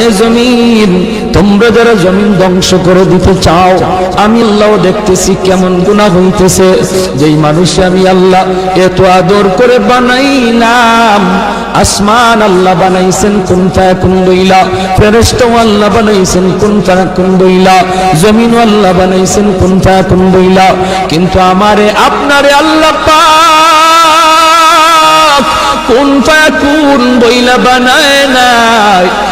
এ জমিন, তোমরা যারা জমিন ধ্বংস করে দিতে চাও, আমি আল্লাহ দেখতেছি কেমন গুণা হইতেছে। যেই মানুষে আমি আল্লাহ এত আদর করে বানাইলাম, আসমান আল্লাহ বানাইছেন কোন ফায়াকুন দইলা ফেরেশতাও আল্লাহ বানাইছেন কোন ফায়াকুন দইলা জমিন আল্লাহ বানাইছেন কোন ফায়াকুন দইলা কিন্তু আমারে, আপনারে আল্লাহ পাক কোন ফায়াকুন বইলা বানায় নাই।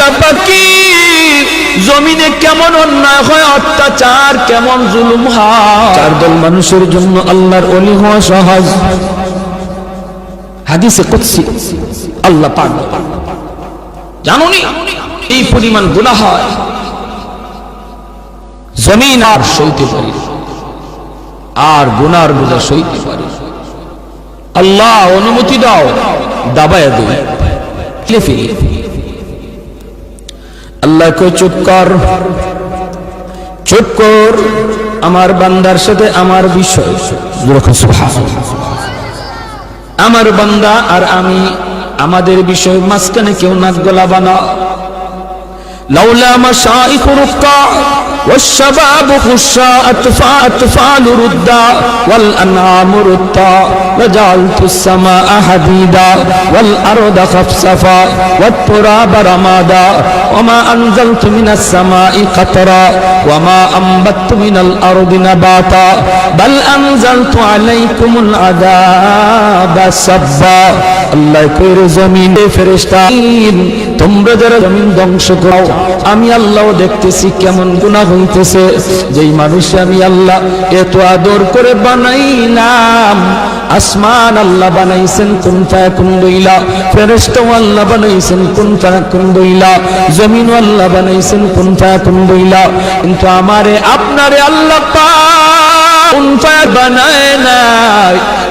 আল্লাহ পাকির জমিনে কেমন অন্যায় হয় অত্যাচার কেমন জুলুম হয়। চার দল মানুষের জন্য আল্লাহর অলি হওয়া সহজ। হাদিসে কুদসি আল্লাহ পাক। জানুনি এই পরিমাণ গুনাহ হয়। জমিন আর সইতে পারি। আর গুনার বোঝা সইতে পারি। আল্লাহ অনুমতি দাও দাবায় দিই। ফিরে ফিরে আল্লাহকে চুপ কর। চুপ কর। আমার বান্দার সাথে আমার বিষয়। আমার বান্দা আর আমি, আমাদের বিষয় মাঝখানে কেউ নাক গলা বানা লাউলা মা শাহ والشباب خشا أطفال أطفال ردا والأنعام ردا لجعلت السماء حديدا والأرض خفصفا والتراب رمادا وما أنزلت من السماء قطرا وما أنبت من الأرض نباتا بل أنزلت عليكم العذاب سبا আল্লাহ কইরে জমিন ফেরেশতা তোমরা যারা জমিন ধ্বংস করো আমি আল্লাহ দেখতেছি কেমন গুনাহ হইতেছে, যেই মানুষ আমি আল্লাহ এত আদর করে বানাইলাম, আসমান আল্লাহ বানাইছেন কোন ফায়াকুন দইলা ফেরেশতাও আল্লাহ বানাইছেন কোন ফায়াকুন দইলা জমিন আল্লাহ বানাইছেন কোন ফায়াকুন দইলা কিন্তু আমারে, আপনারে আল্লাহ পা কোনটা ফায়া বানায় নাই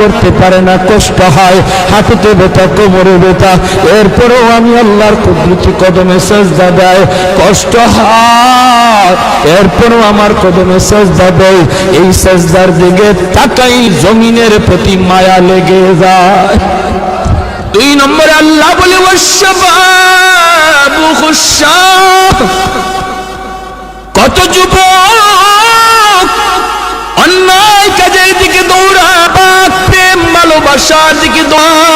করতে পারে না, কষ্ট হয়। হাঁটুতে ব্যথা কোমরে ব্যথা এরপরেও আমি আল্লাহর কুদরতি কদমে সেজদা দেয় কষ্ট হয়। এরপরেও আমার কদমে সেজদা দেয় এই সেজদার দিকে তাকাই জমিনের প্রতি মায়া লেগে যায়। দুই নম্বরে আল্লাহ বলে কত যুবক অন্যায় কাজের দিকে দৌড়ায় পাক প্রেম ভালোবাসার দিকে দৌড়ায়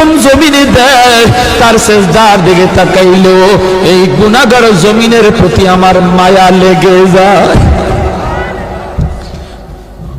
যখন জমিনে দেয়, তার সেজদার দিকে তাকাইলো, এই গুণাগার জমিনের প্রতি আমার মায়া লেগে যায়।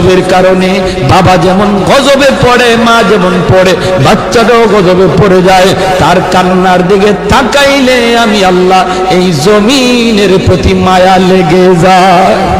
গজবের কারণে বাবা যেমন গজবে পড়ে, মা যেমন পড়ে, বাচ্চাটাও গজবে পড়ে যায়। তার কান্নার দিকে তাকাইলে আমি আল্লাহ এই জমিনের প্রতি মায়া লেগে যায়।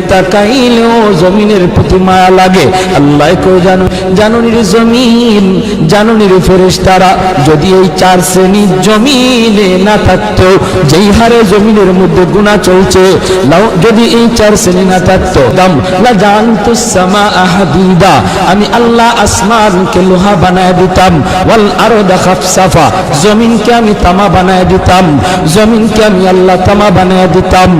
তাকাইলেও জমিনের প্রতি মায়া লাগে। আল্লাহ কেউ জানো জমিন ফেরেশ তারা যদি এই চার শ্রেণির জমিনে না থাকতো, যেই হারে জমিনের মধ্যে গুণা চলছে যদি এই চার শ্রেণি না থাকতো, দাম সামা আহাদিদা আমি আল্লাহ আসমানকে লোহা বানায় দিতাম, ওয়াল আরদা খাফসাফা, জমিনকে আমি তামা বানায় দিতাম, জমিনকে আমি আল্লাহ তামা বানায় দিতাম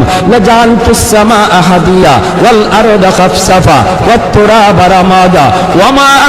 জানতু সামা আহাদিয়া والأرض خفصفا والتراب رمادا. وما